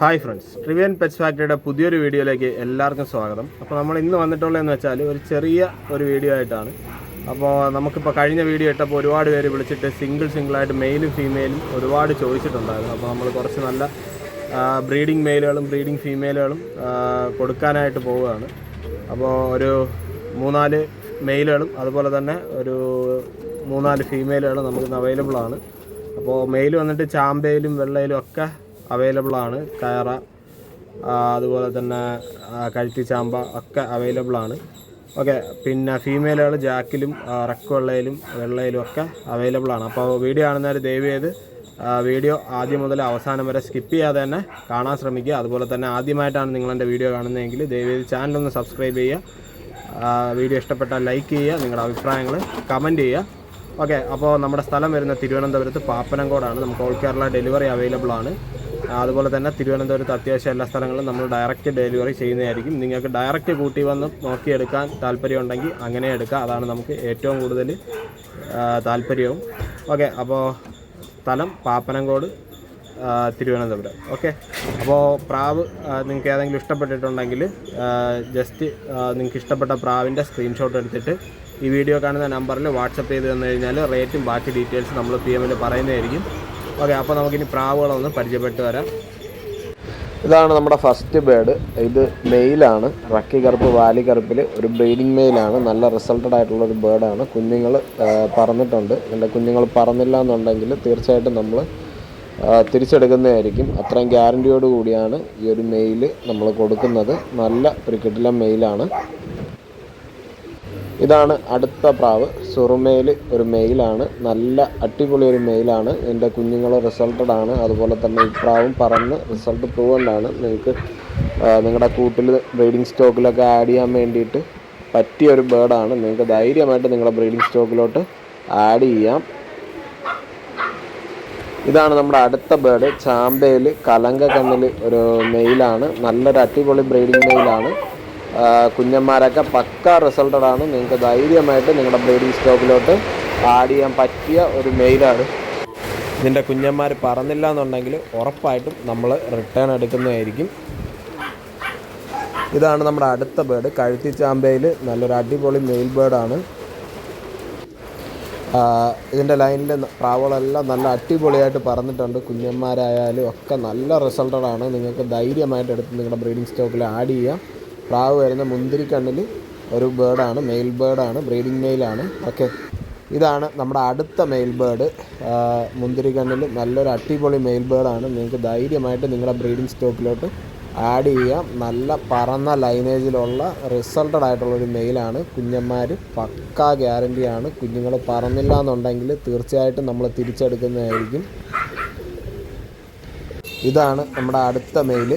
Hi friends ട്രിവിയൻ pets ഫാക്ടറിയുടെ പുതിയൊരു വീഡിയോയിലേക്ക് എല്ലാവർക്കും സ്വാഗതം. അപ്പോൾ നമ്മൾ ഇന്ന് വന്നിട്ടുള്ളതെന്ന് വെച്ചാൽ ഒരു ചെറിയ ഒരു വീഡിയോ ആയിട്ടാണ്. അപ്പോൾ നമുക്കിപ്പോൾ കഴിഞ്ഞ വീഡിയോ ഇട്ടപ്പോൾ ഒരുപാട് പേര് വിളിച്ചിട്ട് സിംഗിൾ സിംഗിളായിട്ട് മെയിലും ഫീമെയിലും ഒരുപാട് ചോദിച്ചിട്ടുണ്ടായിരുന്നു. അപ്പോൾ നമ്മൾ കുറച്ച് നല്ല ബ്രീഡിംഗ് മെയിലുകളും ബ്രീഡിംഗ് ഫീമെയിലുകളും കൊടുക്കാനായിട്ട് പോവുകയാണ്. അപ്പോൾ ഒരു മൂന്നാൽ മെയിലുകളും അതുപോലെ തന്നെ ഒരു മൂന്നാൽ ഫീമെയിലുകളും നമുക്ക് അവൈലബിൾ ആണ്. അപ്പോൾ മെയിൽ വന്നിട്ട് ചാമ്പയിലും വെള്ളയിലും ഒക്കെ അവൈലബിൾ ആണ്. കയറ അതുപോലെ തന്നെ കഴുത്തി ചാമ്പ ഒക്കെ അവൈലബിൾ ആണ്. ഓക്കെ പിന്നെ ഫീമെയിലുകൾ ജാക്കിലും റക്ക് വെള്ളയിലും വെള്ളയിലും ഒക്കെ അവൈലബിൾ ആണ്. അപ്പോൾ വീഡിയോ കാണുന്നവർ ദയവ് ചെയ്ത് വീഡിയോ ആദ്യം മുതൽ അവസാനം വരെ സ്കിപ്പ് ചെയ്യാതെ തന്നെ കാണാൻ ശ്രമിക്കുക. അതുപോലെ തന്നെ ആദ്യമായിട്ടാണ് നിങ്ങൾ എന്റെ വീഡിയോ കാണുന്നതെങ്കിൽ ചെയ്ത് ചാനലൊന്ന് സബ്സ്ക്രൈബ് ചെയ്യുക. വീഡിയോ ഇഷ്ടപ്പെട്ടാൽ ലൈക്ക് ചെയ്യുക. നിങ്ങളുടെ അഭിപ്രായങ്ങൾ കമന്റ് ചെയ്യുക. ഓക്കെ അപ്പോൾ നമ്മുടെ സ്ഥലം വരുന്ന തിരുവനന്തപുരത്ത് പാപ്പനംകോടാണ്. നമുക്ക് ഓൾ കേരള ഡെലിവറി അവൈലബിൾ ആണ്. അതുപോലെ തന്നെ തിരുവനന്തപുരത്ത് അത്യാവശ്യം എല്ലാ സ്ഥലങ്ങളും നമ്മൾ ഡയറക്റ്റ് ഡെലിവറി ചെയ്യുന്നതായിരിക്കും. നിങ്ങൾക്ക് ഡയറക്റ്റ് കൂട്ടി വന്ന് നോക്കിയെടുക്കാൻ താല്പര്യമുണ്ടെങ്കിൽ അങ്ങനെ എടുക്കുക അതാണ് നമുക്ക് ഏറ്റവും കൂടുതൽ താല്പര്യവും. ഓക്കെ അപ്പോൾ സ്ഥലം പാപ്പനംകോട് തിരുവനന്തപുരം. ഓക്കെ അപ്പോൾ പ്രാവ് നിങ്ങൾക്ക് ഏതെങ്കിലും ഇഷ്ടപ്പെട്ടിട്ടുണ്ടെങ്കിൽ ജസ്റ്റ് നിങ്ങൾക്ക് ഇഷ്ടപ്പെട്ട പ്രാവിന്റെ സ്ക്രീൻഷോട്ട് എടുത്തിട്ട് ഈ വീഡിയോ കാണുന്ന നമ്പറിൽ വാട്സപ്പ് ചെയ്ത് തന്നു കഴിഞ്ഞാൽ റേറ്റും ബാക്കി ഡീറ്റെയിൽസ് നമ്മൾ പി എമ്മിൽ പറയുന്നതായിരിക്കും. ഓക്കെ അപ്പോൾ നമുക്കിനി പ്രാവുകളൊന്ന് പരിചയപ്പെട്ട് വരാം. ഇതാണ് നമ്മുടെ ഫസ്റ്റ് ബേഡ് ഇത് മെയിലാണ് റക്കി കറുപ്പ് വാലി കറുപ്പിൽ ഒരു ബ്രീഡിംഗ് മെയിലാണ് നല്ല റിസൾട്ടഡ് ആയിട്ടുള്ള ഒരു ബേഡാണ് കുഞ്ഞുങ്ങൾ പറന്നിട്ടുണ്ട് എന്റെ കുഞ്ഞുങ്ങൾ പറന്നില്ല എന്നുണ്ടെങ്കിൽ തീർച്ചയായിട്ടും നമ്മൾ തിരിച്ചെടുക്കുന്നതായിരിക്കും. അത്രയും ഗ്യാരണ്ടിയോട് കൂടിയാണ് ഈ ഒരു മെയിൽ നമ്മൾ കൊടുക്കുന്നത്. നല്ല ഒരു കിട്ടില മെയിലാണ് ഇതാണ് അടുത്ത പ്രാവ്. സുറുമയിൽ ഒരു മെയിലാണ്. നല്ല അടിപൊളി ഒരു മെയിലാണ്. എന്റെ കുഞ്ഞുങ്ങൾ റിസൾട്ടഡ് ആണ്. അതുപോലെ തന്നെ ഇപ്രാവും പ്രാവും പറന്ന് റിസൾട്ട് പ്രൂവന്റാണ് നിങ്ങൾക്ക് നിങ്ങളുടെ കൂട്ടിൽ ബ്രീഡിംഗ് സ്റ്റോക്കിലൊക്കെ ആഡ് ചെയ്യാൻ വേണ്ടിയിട്ട് പറ്റിയ ഒരു ബേർഡാണ് നിങ്ങൾക്ക് ധൈര്യമായിട്ട് നിങ്ങളുടെ ബ്രീഡിംഗ് സ്റ്റോക്കിലോട്ട് ആഡ് ചെയ്യാം. ഇതാണ് നമ്മുടെ അടുത്ത ബേർഡ് ചാമ്പയിൽ കലങ്ക കണ്ണിൽ ഒരു മെയിലാണ്. നല്ലൊരു അടിപൊളി ബ്രീഡിംഗ് മെയിലാണ്. കുഞ്ഞന്മാരൊക്കെ പക്ക റിസൾട്ടഡ് ആണ്. നിങ്ങൾക്ക് ധൈര്യമായിട്ട് നിങ്ങളുടെ ബ്രീഡിംഗ് സ്റ്റോക്കിലോട്ട് ആഡ് ചെയ്യാൻ പറ്റിയ ഒരു മെയിലാണ് ഇതിന്റെ കുഞ്ഞന്മാർ പറന്നില്ല എന്നുണ്ടെങ്കിൽ ഉറപ്പായിട്ടും നമ്മൾ റിട്ടേൺ എടുക്കുന്നതായിരിക്കും. ഇതാണ് നമ്മുടെ അടുത്ത ബേർഡ് കഴുത്തി ചാമ്പയിൽ നല്ലൊരു അടിപൊളി മെയിൽ ബേർഡാണ് ഇതിന്റെ ലൈനിൽ പ്രാവളെല്ലാം നല്ല അടിപൊളിയായിട്ട് പറന്നിട്ടുണ്ട് കുഞ്ഞന്മാരായാലും ഒക്കെ നല്ല റിസൾട്ടഡാണ് നിങ്ങൾക്ക് ധൈര്യമായിട്ട് എടുത്ത് നിങ്ങളുടെ ബ്രീഡിംഗ് സ്റ്റോക്കിൽ ആഡ് ചെയ്യാം. പ്രാവ് വരുന്ന മുന്തിരിക്കണ്ണിൽ ഒരു ബേർഡാണ് മെയിൽ ബേർഡാണ് ബ്രീഡിംഗ് മെയിലാണ്. ഓക്കെ. ഇതാണ് നമ്മുടെ അടുത്ത മെയിൽ ബേർഡ്. മുന്തിരിക്കണ്ണിൽ നല്ലൊരു അടിപൊളി മെയിൽ ബേർഡാണ്. നിങ്ങൾക്ക് ധൈര്യമായിട്ട് നിങ്ങളുടെ ബ്രീഡിംഗ് സ്റ്റോക്കിലോട്ട് ആഡ് ചെയ്യാം. നല്ല പറന്ന ലൈനേജിലുള്ള റിസൾട്ടഡ് ആയിട്ടുള്ള ഒരു മെയിലാണ്. കുഞ്ഞന്മാർ പക്കാ ഗ്യാരന്റിയാണ് കുഞ്ഞുങ്ങൾ പറന്നില്ല എന്നുണ്ടെങ്കിൽ തീർച്ചയായിട്ടും നമ്മൾ തിരിച്ചെടുക്കുന്നതായിരിക്കും. ഇതാണ് നമ്മുടെ അടുത്ത മെയിൽ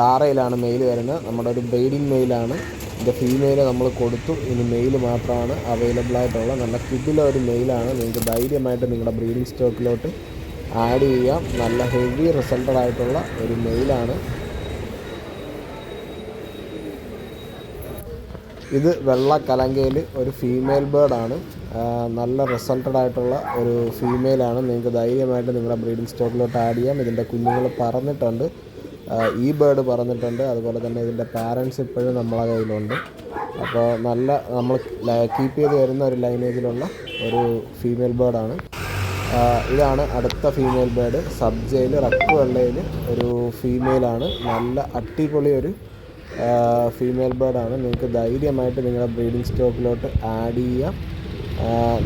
ധാറയിലാണ് മെയിൽ വരുന്നത്. നമ്മുടെ ഒരു ബ്രീഡിംഗ് മെയിലാണ് ഇതിന്റെ ഫീമെയിൽ നമ്മൾ കൊടുത്തു. ഇനി മെയിൽ മാത്രമാണ് അവൈലബിൾ ആയിട്ടുള്ള നല്ല കിഡിലെ ഒരു മെയിലാണ് നിങ്ങൾക്ക് ധൈര്യമായിട്ട് നിങ്ങളുടെ ബ്രീഡിംഗ് സ്റ്റോക്കിലോട്ട് ആഡ് ചെയ്യാം. നല്ല ഹെവി റിസൾട്ടഡ് ആയിട്ടുള്ള ഒരു മെയിലാണ് ഇത് വെള്ള കലങ്കയിൽ ഒരു ഫീമെയിൽ ബേർഡാണ് നല്ല റിസൾട്ടഡ് ആയിട്ടുള്ള ഒരു ഫീമെയിലാണ് നിങ്ങൾക്ക് ധൈര്യമായിട്ട് നിങ്ങളുടെ ബ്രീഡിംഗ് സ്റ്റോക്കിലോട്ട് ആഡ് ചെയ്യാം. ഇതിന്റെ കുഞ്ഞുങ്ങൾ പറന്നിട്ടുണ്ട് ഈ ബേർഡ് പറന്നിട്ടുണ്ട് അതുപോലെ തന്നെ ഇതിന്റെ പാരൻസ് ഇപ്പോഴും നമ്മളെ കയ്യിലുണ്ട്. അപ്പോൾ നല്ല നമ്മൾ കീപ്പ് ചെയ്ത് വരുന്ന ഒരു ലൈനേജിലുള്ള ഒരു ഫീമെയിൽ ബേർഡാണ് ഇതാണ് അടുത്ത ഫീമെയിൽ ബേർഡ് സബ്ജയിൽ റക്ക് വെള്ളയിൽ ഒരു ഫീമെയിലാണ് നല്ല അടിപൊളി ഒരു ഫീമെയിൽ ബേർഡാണ് നിങ്ങൾക്ക് ധൈര്യമായിട്ട് നിങ്ങളുടെ ബ്രീഡിംഗ് സ്റ്റോക്കിലോട്ട് ആഡ് ചെയ്യാം.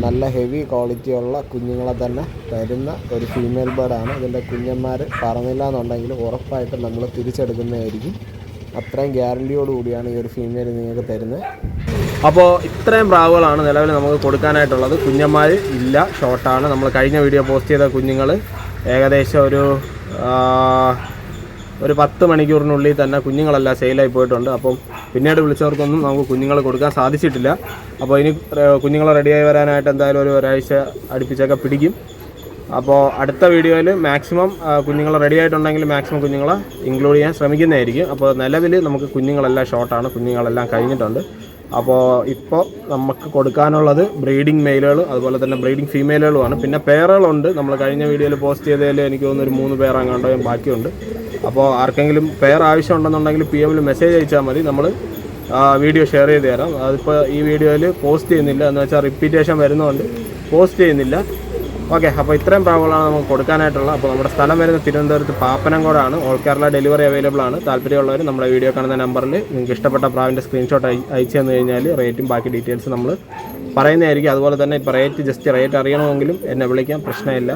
നല്ല ഹെവി ക്വാളിറ്റിയുള്ള കുഞ്ഞുങ്ങളെ തന്നെ തരുന്ന ഒരു ഫീമെയിൽ ബേർഡാണ് ഇതിന്റെ കുഞ്ഞന്മാർ പറഞ്ഞില്ല എന്നുണ്ടെങ്കിൽ ഉറപ്പായിട്ടും നമ്മൾ തിരിച്ചെടുക്കുന്നതായിരിക്കും. അത്രയും ഗ്യാരണ്ടിയോട് കൂടിയാണ് ഈ ഒരു ഫീമെയിൽ നിങ്ങൾക്ക് തരുന്നത്. അപ്പോൾ ഇത്രയും പ്രാവുകളാണ് നിലവിൽ നമുക്ക് കൊടുക്കാനായിട്ടുള്ളത്. കുഞ്ഞന്മാർ ഇല്ല ഷോർട്ടാണ് നമ്മൾ കഴിഞ്ഞ വീഡിയോ പോസ്റ്റ് ചെയ്ത കുഞ്ഞുങ്ങൾ ഏകദേശം ഒരു ഒരു പത്ത് മണിക്കൂറിനുള്ളിൽ തന്നെ കുഞ്ഞുങ്ങളെല്ലാം സെയിലായി പോയിട്ടുണ്ട്. അപ്പം പിന്നീട് വിളിച്ചവർക്കൊന്നും നമുക്ക് കുഞ്ഞുങ്ങളെ കൊടുക്കാൻ സാധിച്ചിട്ടില്ല. അപ്പോൾ ഇനി കുഞ്ഞുങ്ങൾ റെഡിയായി വരാനായിട്ട് എന്തായാലും ഒരു ഒരാഴ്ച അടുപ്പിച്ചൊക്കെ പിടിക്കും. അപ്പോൾ അടുത്ത വീഡിയോയിൽ മാക്സിമം കുഞ്ഞുങ്ങൾ റെഡി ആയിട്ടുണ്ടെങ്കിൽ മാക്സിമം കുഞ്ഞുങ്ങളെ ഇൻക്ലൂഡ് ചെയ്യാൻ ശ്രമിക്കുന്നതായിരിക്കും. അപ്പോൾ നിലവിൽ നമുക്ക് കുഞ്ഞുങ്ങളെല്ലാം ഷോർട്ടാണ് കുഞ്ഞുങ്ങളെല്ലാം കഴിഞ്ഞിട്ടുണ്ട്. അപ്പോൾ ഇപ്പോൾ നമുക്ക് കൊടുക്കാനുള്ളത് ബ്രീഡിംഗ് മെയിലുകൾ അതുപോലെ തന്നെ ബ്രീഡിംഗ് ഫീമെയിലുകളുമാണ് പിന്നെ പേറുകളുണ്ട് നമ്മൾ കഴിഞ്ഞ വീഡിയോയിൽ പോസ്റ്റ് ചെയ്തതിൽ എനിക്ക് തോന്നുന്നു ഒരു മൂന്ന് പേർ അങ്ങാണ്ടോ ബാക്കിയുണ്ട്. അപ്പോൾ ആർക്കെങ്കിലും പെയർ ആവശ്യമുണ്ടെന്നുണ്ടെങ്കിൽ പി എമ്മിൽ മെസ്സേജ് അയച്ചാൽ മതി. നമ്മൾ വീഡിയോ ഷെയർ ചെയ്ത് തരാം. അതിപ്പോൾ ഈ വീഡിയോയിൽ പോസ്റ്റ് ചെയ്യുന്നില്ല. എന്ന് വെച്ചാൽ റിപ്പീറ്റേഷൻ വരുന്നതുകൊണ്ട് പോസ്റ്റ് ചെയ്യുന്നില്ല. ഓക്കെ അപ്പോൾ ഇത്രയും പ്രാവുകളാണ് നമുക്ക് കൊടുക്കാനായിട്ടുള്ളത്. അപ്പോൾ നമ്മുടെ സ്ഥലം വരുന്നത് തിരുവനന്തപുരത്ത് പാപ്പനംകോടാണ്. ഓൾ കേരള ഡെലിവറി അവൈലബിൾ ആണ്. താല്പര്യമുള്ളവർ നമ്മുടെ വീഡിയോ കാണുന്ന നമ്പറിൽ നിങ്ങൾക്ക് ഇഷ്ടപ്പെട്ട പ്രാവിന്റെ സ്ക്രീൻഷോട്ട് അയച്ച് തന്നു കഴിഞ്ഞാൽ റേറ്റും ബാക്കി ഡീറ്റെയിൽസ് നമ്മൾ പറയുന്നതായിരിക്കും. അതുപോലെ തന്നെ ഇപ്പോൾ റേറ്റ് ജസ്റ്റ് റേറ്റ് അറിയണമെങ്കിലും എന്നെ വിളിക്കാം. പ്രശ്നമില്ല.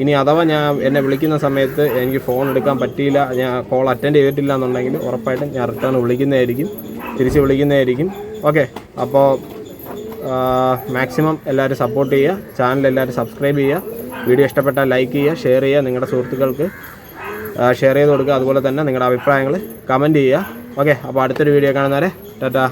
ഇനി അഥവാ ഞാൻ എന്നെ വിളിക്കുന്ന സമയത്ത് എനിക്ക് ഫോൺ എടുക്കാൻ പറ്റിയില്ല ഞാൻ കോൾ അറ്റൻഡ് ചെയ്തിട്ടില്ല എന്നുണ്ടെങ്കിൽ ഉറപ്പായിട്ടും ഞാൻ റിട്ടേൺ വിളിക്കുന്നതായിരിക്കും തിരിച്ച് വിളിക്കുന്നതായിരിക്കും. ഓക്കെ അപ്പോൾ മാക്സിമം എല്ലാവരും സപ്പോർട്ട് ചെയ്യുക ചാനൽ എല്ലാവരും സബ്സ്ക്രൈബ് ചെയ്യുക വീഡിയോ ഇഷ്ടപ്പെട്ടാൽ ലൈക്ക് ചെയ്യുക ഷെയർ ചെയ്യുക നിങ്ങളുടെ സുഹൃത്തുക്കൾക്ക് ഷെയർ ചെയ്ത് കൊടുക്കുക. അതുപോലെ തന്നെ നിങ്ങളുടെ അഭിപ്രായങ്ങൾ കമന്റ് ചെയ്യുക. ഓക്കെ അപ്പോൾ അടുത്തൊരു വീഡിയോ കാണുന്നവരെ ടാറ്റാ.